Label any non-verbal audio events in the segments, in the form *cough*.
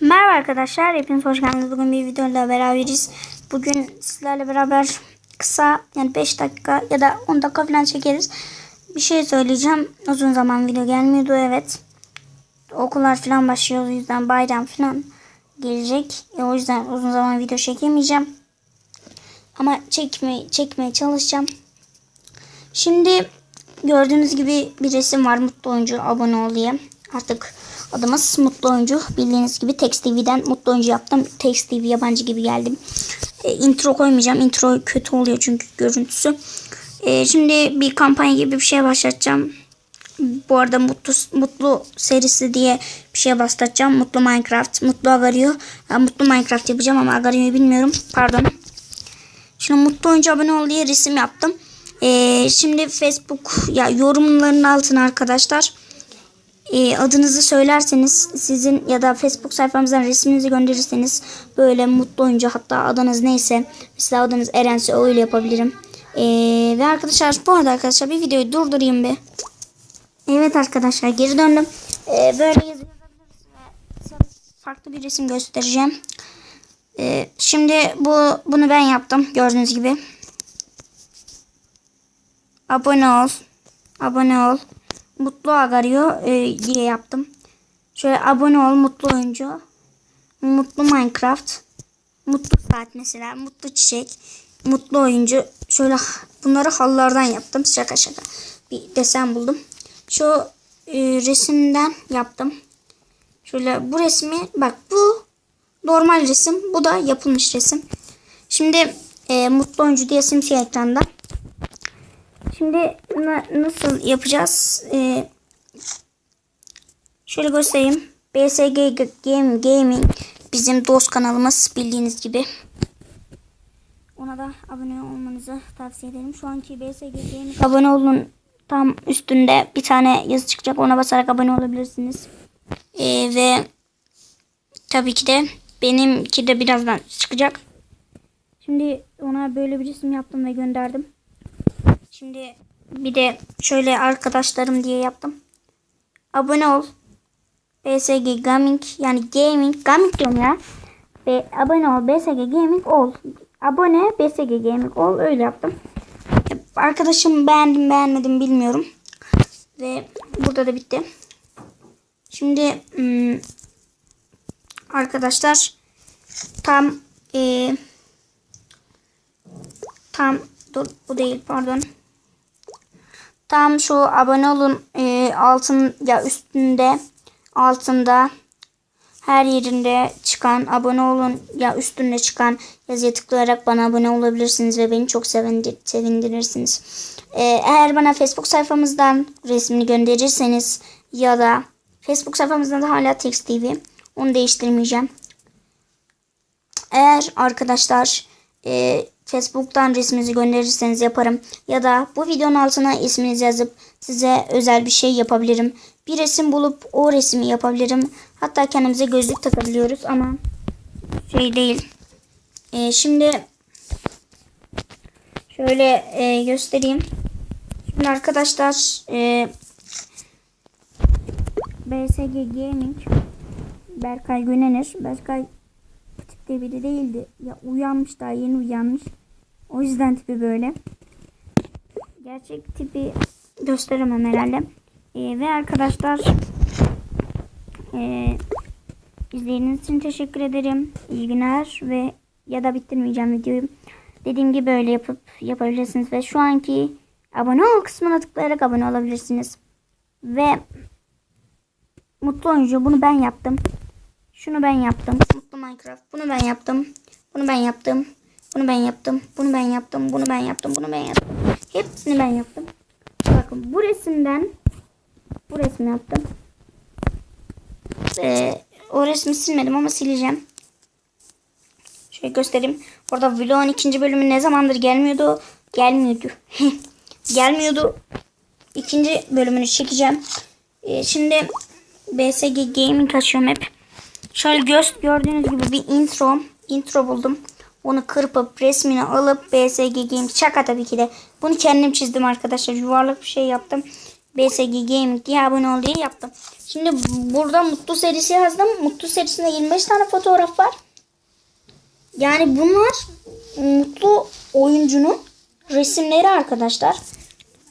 Merhaba arkadaşlar, hepiniz hoş geldiniz. Bugün bir videoyla beraberiz. Bugün sizlerle beraber kısa yani 5 dakika ya da 10 dakika falan çekeriz. Bir şey söyleyeceğim. Uzun zaman video gelmiyordu evet. Okullar falan başlıyor o yüzden bayram falan gelecek. E, o yüzden uzun zaman video çekemeyeceğim. Ama çekmeye, çekmeye çalışacağım. Şimdi gördüğünüz gibi bir resim var. Mutlu oyuncu abone ol diye. Artık adımız Mutlu Oyuncu. Bildiğiniz gibi Text TV'den Mutlu Oyuncu yaptım. Text TV yabancı gibi geldim. E, intro koymayacağım. Intro kötü oluyor çünkü görüntüsü. E, şimdi bir kampanya gibi bir şey başlatacağım. Bu arada Mutlu, Mutlu serisi diye bir şey başlatacağım. Mutlu Minecraft, Mutlu Agario. Ya, Mutlu Minecraft yapacağım ama Agario'yu bilmiyorum. Pardon. Şimdi Mutlu Oyuncu abone ol diye resim yaptım. Ee, şimdi Facebook ya yorumların altına arkadaşlar e, adınızı söylerseniz sizin ya da Facebook sayfamızdan resminizi gönderirseniz böyle mutlu oyuncu hatta adınız neyse mesela adınız Erense öyle yapabilirim. Ee, ve arkadaşlar bu arada arkadaşlar bir videoyu durdurayım bir. Evet arkadaşlar geri döndüm. Ee, böyle size farklı bir resim göstereceğim. Ee, şimdi bu bunu ben yaptım gördüğünüz gibi. Abone ol. Abone ol. Mutlu Agario e, diye yaptım. Şöyle abone ol mutlu oyuncu. Mutlu Minecraft. Mutlu saat mesela. Mutlu çiçek. Mutlu oyuncu. Şöyle bunları halılardan yaptım. Şaka şaka. Bir desen buldum. Şu e, resimden yaptım. Şöyle bu resmi bak bu normal resim. Bu da yapılmış resim. Şimdi e, mutlu oyuncu diye simsiyah ekranda. Şimdi na- nasıl yapacağız? Ee, şöyle göstereyim. BSG Game Gaming bizim dost kanalımız bildiğiniz gibi. Ona da abone olmanızı tavsiye ederim. Şu anki BSG Gaming abone olun tam üstünde bir tane yazı çıkacak. Ona basarak abone olabilirsiniz. Ee, ve tabii ki de benimki de birazdan çıkacak. Şimdi ona böyle bir resim yaptım ve gönderdim. Şimdi bir de şöyle arkadaşlarım diye yaptım. Abone ol. BSG Gaming yani Gaming Gaming diyorum ya. Ve abone ol BSG Gaming ol. Abone BSG Gaming ol öyle yaptım. Arkadaşım beğendim beğenmedim bilmiyorum. Ve burada da bitti. Şimdi hmm, arkadaşlar tam e, tam dur bu değil pardon tam şu abone olun e, altın ya üstünde altında her yerinde çıkan abone olun ya üstünde çıkan yazıya tıklayarak bana abone olabilirsiniz ve beni çok sevindir, sevindirirsiniz. E, eğer bana Facebook sayfamızdan resmini gönderirseniz ya da Facebook sayfamızdan da hala Text TV onu değiştirmeyeceğim. Eğer arkadaşlar e, Facebook'tan resminizi gönderirseniz yaparım. Ya da bu videonun altına isminizi yazıp size özel bir şey yapabilirim. Bir resim bulup o resmi yapabilirim. Hatta kendimize gözlük takabiliyoruz ama şey değil. E, şimdi şöyle e, göstereyim. Şimdi arkadaşlar e, BSG Gaming Berkay Günener. Berkay tipte biri değildi. Ya uyanmış daha yeni uyanmış. O yüzden tipi böyle. Gerçek tipi gösteremem herhalde. Ee, ve arkadaşlar e, izlediğiniz için teşekkür ederim. İyi günler ve ya da bitirmeyeceğim videoyu. Dediğim gibi böyle yapıp yapabilirsiniz ve şu anki abone ol kısmına tıklayarak abone olabilirsiniz. Ve mutlu oyuncu bunu ben yaptım. Şunu ben yaptım. Mutlu Minecraft. Bunu ben yaptım. Bunu ben yaptım. Bunu ben yaptım. Bunu ben yaptım. Bunu ben yaptım. Bunu ben yaptım. Hepsini ben yaptım. Bakın bu resimden bu resmi yaptım. Ee, o resmi silmedim ama sileceğim. Şöyle göstereyim. Orada vlogun ikinci bölümü ne zamandır gelmiyordu. Gelmiyordu. *laughs* Gelmiyordu. İkinci bölümünü çekeceğim. Ee, şimdi BSG Gaming açıyorum hep. Şöyle göz gördüğünüz gibi bir intro. Intro buldum. Onu kırpıp resmini alıp BSG Game şaka tabii ki de. Bunu kendim çizdim arkadaşlar. Yuvarlak bir şey yaptım. BSG Gaming diye abone ol diye yaptım. Şimdi burada Mutlu serisi yazdım. Mutlu serisinde 25 tane fotoğraf var. Yani bunlar Mutlu oyuncunun resimleri arkadaşlar.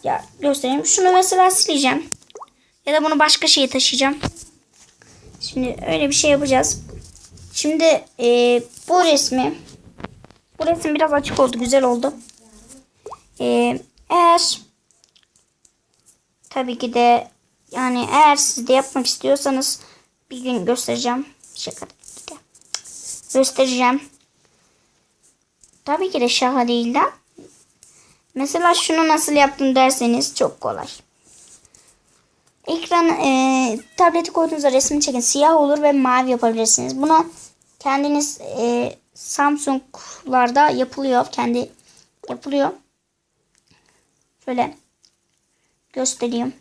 Ya göstereyim. Şunu mesela sileceğim. Ya da bunu başka şeye taşıyacağım. Şimdi öyle bir şey yapacağız. Şimdi e, bu resmi bu resim biraz açık oldu. Güzel oldu. E, eğer tabii ki de yani eğer siz de yapmak istiyorsanız bir gün göstereceğim. Şaka de. Göstereceğim. Tabii ki de şaka değil de. Mesela şunu nasıl yaptım derseniz çok kolay. Ekran e, tableti koyduğunuzda resmini çekin. Siyah olur ve mavi yapabilirsiniz. Bunu kendiniz e, Samsung'larda yapılıyor. Kendi yapılıyor. Şöyle göstereyim.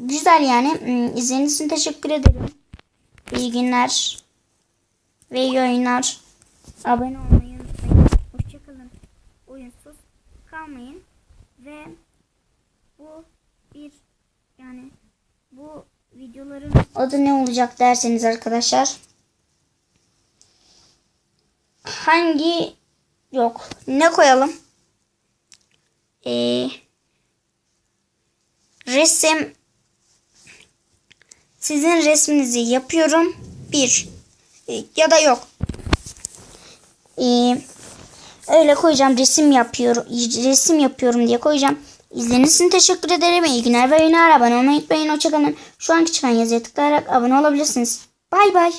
Güzel yani. Hmm, İzlediğiniz için teşekkür ederim. İyi günler. Ve iyi oyunlar. Abone olmayı unutmayın. Hoşçakalın. Oyunsuz kalmayın. Ve bu bir yani bu videoların adı ne olacak derseniz arkadaşlar. Hangi yok ne koyalım? Ee, resim sizin resminizi yapıyorum. Bir Ee, ya da yok. Ee, öyle koyacağım. Resim yapıyorum. Resim yapıyorum diye koyacağım. İzlediğiniz için teşekkür ederim. İyi günler ve oyunlar. Abone olmayı unutmayın. Hoşçakalın. Şu anki çıkan yazıya tıklayarak abone olabilirsiniz. Bay bay.